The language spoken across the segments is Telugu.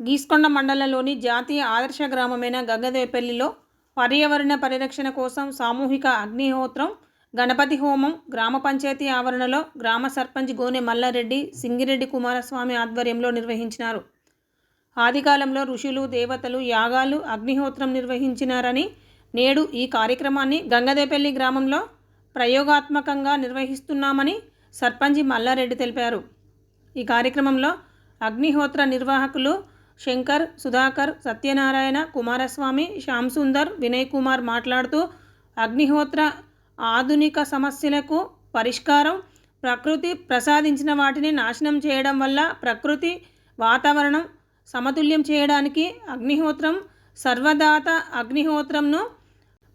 గీస్కొండ మండలంలోని జాతీయ ఆదర్శ గ్రామమైన గగ్గదేపల్లిలో పర్యావరణ పరిరక్షణ కోసం సామూహిక అగ్నిహోత్రం గణపతి హోమం గ్రామ పంచాయతీ ఆవరణలో గ్రామ సర్పంచ్ గోనె మల్లారెడ్డి సింగిరెడ్డి కుమారస్వామి ఆధ్వర్యంలో నిర్వహించినారు. ఆదికాలంలో ఋషులు దేవతలు యాగాలు అగ్నిహోత్రం నిర్వహించినారని నేడు ఈ కార్యక్రమాన్ని గంగదేపల్లి గ్రామంలో ప్రయోగాత్మకంగా నిర్వహిస్తున్నామని సర్పంచి మల్లారెడ్డి తెలిపారు. ఈ కార్యక్రమంలో అగ్నిహోత్ర నిర్వాహకులు శంకర్ సుధాకర్ సత్యనారాయణ కుమారస్వామి శ్యామ్ సుందర్ వినయ్ కుమార్ మాట్లాడుతూ అగ్నిహోత్ర ఆధునిక సమస్యలకు పరిష్కారం ప్రకృతి ప్రసాదించిన వాటిని నాశనం చేయడం వల్ల ప్రకృతి వాతావరణం సమతుల్యం చేయడానికి అగ్నిహోత్రం సర్వదాత అగ్నిహోత్రంను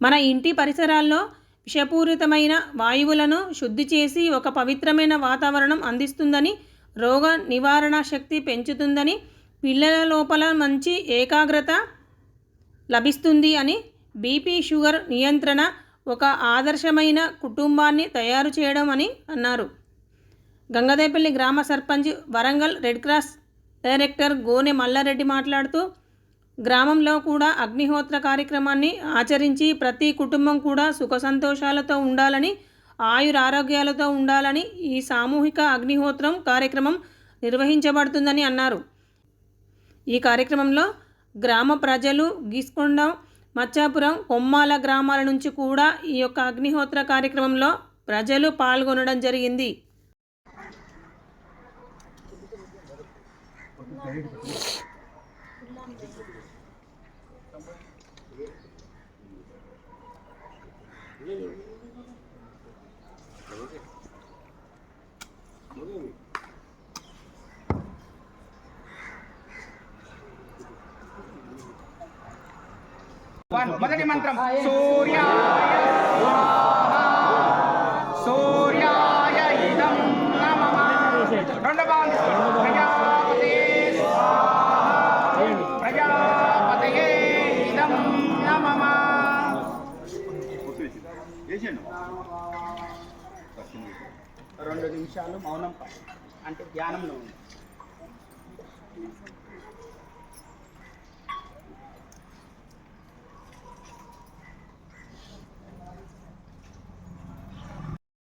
మన ఇంటి పరిసరాల్లో విషపూరితమైన వాయువులను శుద్ధి చేసి ఒక పవిత్రమైన వాతావరణం అందిస్తుందని రోగ నివారణ శక్తి పెంచుతుందని పిల్లల లోపల మంచి ఏకాగ్రత లభిస్తుంది అని బీపీ షుగర్ నియంత్రణ ఒక ఆదర్శమైన కుటుంబాన్ని తయారు చేయడం అని అన్నారు. గంగదేపల్లి గ్రామ sarpanch Warangal red cross director Gone Mallareddy మాట్లాడుతూ గ్రామంలో కూడా అగ్నిహోత్ర కార్యక్రమాన్ని ఆచరించి ప్రతి కుటుంబం కూడా సుఖ సంతోషాలతో ఉండాలని ఆయుర ఆరోగ్యాలతో ఉండాలని ఈ సామూహిక అగ్నిహోత్రం కార్యక్రమం నిర్వహించబడుతుందని అన్నారు. ఈ కార్యక్రమంలో గ్రామ ప్రజలు గీసుకొండం మచ్చాపురం కొమ్మాల గ్రామాల నుంచి కూడా ఈ యొక్క అగ్నిహోత్ర కార్యక్రమంలో ప్రజలు పాల్గొనడం జరిగింది. మొదటి మంత్రం. సూర్యాయ స్వాహా. సూర్యాయ ఇదం నమః. రెండు బాగుంది ప్రజాపతే స్వాహా. ప్రజాపతయే ఇదం నమః. రెండు నిమిషాలు మౌనం అంటే ధ్యానంలో ఉంది.